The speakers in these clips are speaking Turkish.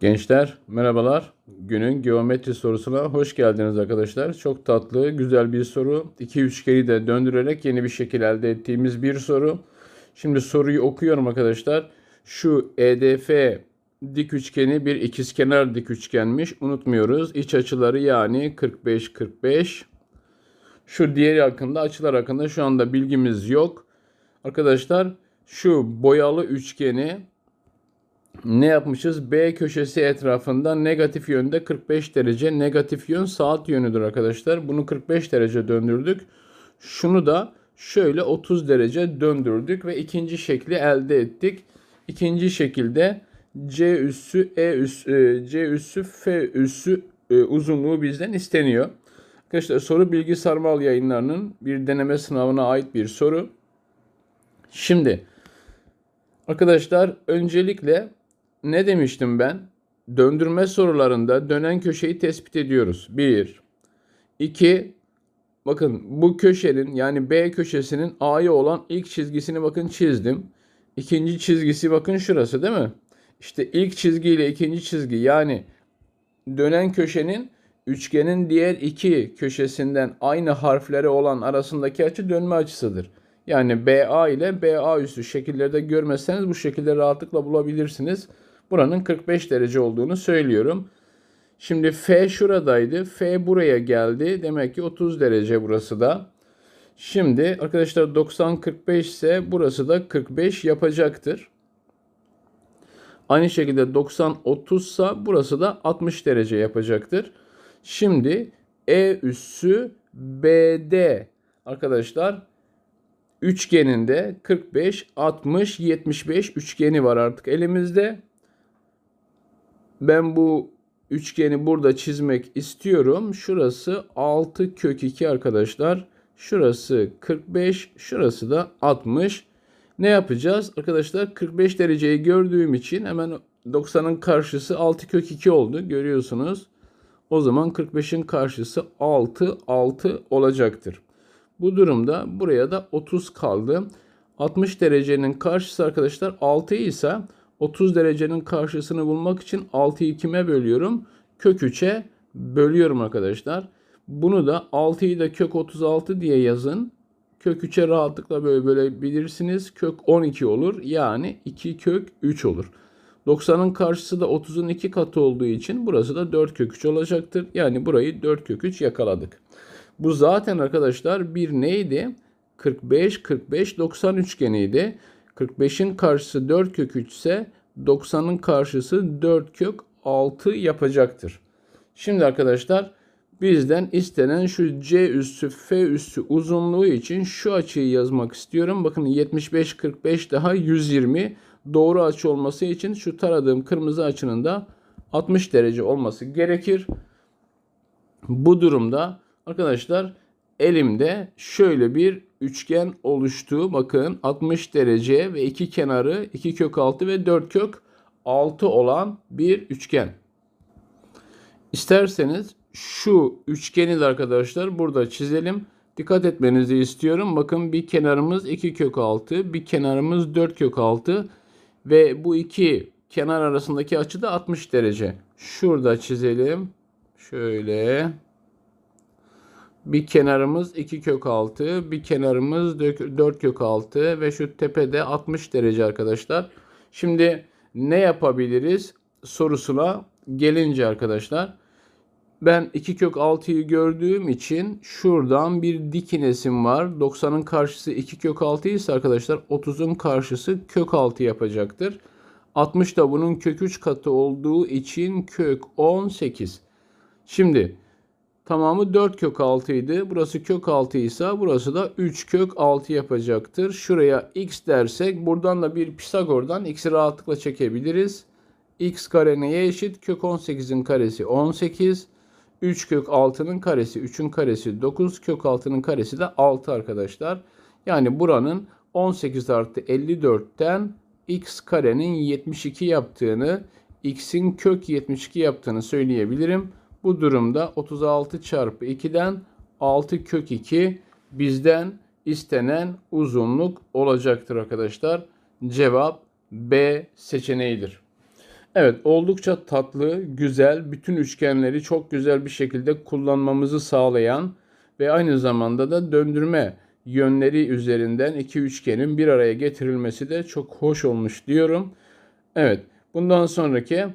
Gençler merhabalar. Günün geometri sorusuna hoş geldiniz arkadaşlar. Çok tatlı, güzel bir soru. İki üçgeni de döndürerek yeni bir şekil elde ettiğimiz bir soru. Şimdi soruyu okuyorum arkadaşlar. Şu EDF dik üçgeni bir ikizkenar dik üçgenmiş. Unutmuyoruz. İç açıları yani 45 45. Şu diğeri hakkında açılar hakkında şu anda bilgimiz yok. Arkadaşlar şu boyalı üçgeni ne yapmışız? B köşesi etrafında negatif yönde 45 derece. Negatif yön saat yönüdür arkadaşlar. Bunu 45 derece döndürdük. Şunu da şöyle 30 derece döndürdük ve ikinci şekli elde ettik. İkinci şekilde C üssü E üssü e, C üssü F üssü e, uzunluğu bizden isteniyor. Arkadaşlar soru bilgi sarmal yayınlarının bir deneme sınavına ait bir soru. Şimdi arkadaşlar öncelikle ne demiştim ben? Döndürme sorularında dönen köşeyi tespit ediyoruz. 1 2 Bakın bu köşenin yani B köşesinin A'ya olan ilk çizgisini bakın çizdim. İkinci çizgisi bakın şurası değil mi? İşte ilk çizgi ile ikinci çizgi yani dönen köşenin üçgenin diğer iki köşesinden aynı harfleri olan arasındaki açı dönme açısıdır. Yani BA ile BA üstü şekillerde görmezseniz bu şekilleri rahatlıkla bulabilirsiniz. Buranın 45 derece olduğunu söylüyorum. Şimdi F şuradaydı. F buraya geldi. Demek ki 30 derece burası da. Şimdi arkadaşlar 90 45 ise burası da 45 yapacaktır. Aynı şekilde 90 30 ise burası da 60 derece yapacaktır. Şimdi E üssü BD arkadaşlar üçgeninde 45 60 75 üçgeni var artık elimizde. Ben bu üçgeni burada çizmek istiyorum. Şurası 6 kök 2 arkadaşlar. Şurası 45, şurası da 60. Ne yapacağız? Arkadaşlar 45 dereceyi gördüğüm için hemen 90'ın karşısı 6 kök 2 oldu. Görüyorsunuz. O zaman 45'in karşısı 6, 6 olacaktır. Bu durumda buraya da 30 kaldı. 60 derecenin karşısı arkadaşlar 6 ise 30 derecenin karşısını bulmak için 6'yı kime bölüyorum? Kök 3'e bölüyorum arkadaşlar. Bunu da 6'yı da kök 36 diye yazın. Kök 3'e rahatlıkla böyle bölebilirsiniz. Kök 12 olur. Yani 2 kök 3 olur. 90'ın karşısı da 30'un 2 katı olduğu için burası da 4 kök 3 olacaktır. Yani burayı 4 kök 3 yakaladık. Bu zaten arkadaşlar bir neydi? 45 45 90 üçgeniydi. 45'in karşısı 4 kök 3 ise 90'ın karşısı 4 kök 6 yapacaktır. Şimdi arkadaşlar bizden istenen şu C üssü F üssü uzunluğu için şu açıyı yazmak istiyorum. Bakın 75 45 daha 120 doğru açı olması için şu taradığım kırmızı açının da 60 derece olması gerekir. Bu durumda arkadaşlar elimde şöyle bir üçgen oluştu. Bakın 60 derece ve iki kenarı 2 kök 6 ve 4 kök 6 olan bir üçgen. İsterseniz şu üçgeni de arkadaşlar burada çizelim. Dikkat etmenizi istiyorum. Bakın bir kenarımız 2 kök 6, bir kenarımız 4 kök 6 ve bu iki kenar arasındaki açı da 60 derece. Şurada çizelim. Şöyle. Bir kenarımız 2 kök 6, bir kenarımız 4 kök 6 ve şu tepede 60 derece arkadaşlar. Şimdi ne yapabiliriz sorusuna gelince arkadaşlar. Ben 2 kök 6'yı gördüğüm için şuradan bir dik inesim var. 90'ın karşısı 2 kök 6 ise arkadaşlar 30'un karşısı kök 6 yapacaktır. 60 da bunun kök 3 katı olduğu için kök 18. Şimdi Tamamı 4 kök 6 idi. Burası kök 6 ise burası da 3 kök 6 yapacaktır. Şuraya x dersek buradan da bir Pisagor'dan x'i rahatlıkla çekebiliriz. x kare neye eşit? Kök 18'in karesi 18. 3 kök 6'nın karesi 3'ün karesi 9. Kök 6'nın karesi de 6 arkadaşlar. Yani buranın 18 artı 54'ten x karenin 72 yaptığını, x'in kök 72 yaptığını söyleyebilirim. Bu durumda 36 çarpı 2'den 6 kök 2 bizden istenen uzunluk olacaktır arkadaşlar. Cevap B seçeneğidir. Evet, oldukça tatlı, güzel, bütün üçgenleri çok güzel bir şekilde kullanmamızı sağlayan ve aynı zamanda da döndürme yönleri üzerinden iki üçgenin bir araya getirilmesi de çok hoş olmuş diyorum. Evet, bundan sonraki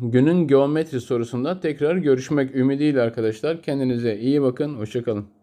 günün geometri sorusunda tekrar görüşmek ümidiyle arkadaşlar. Kendinize iyi bakın, hoşçakalın.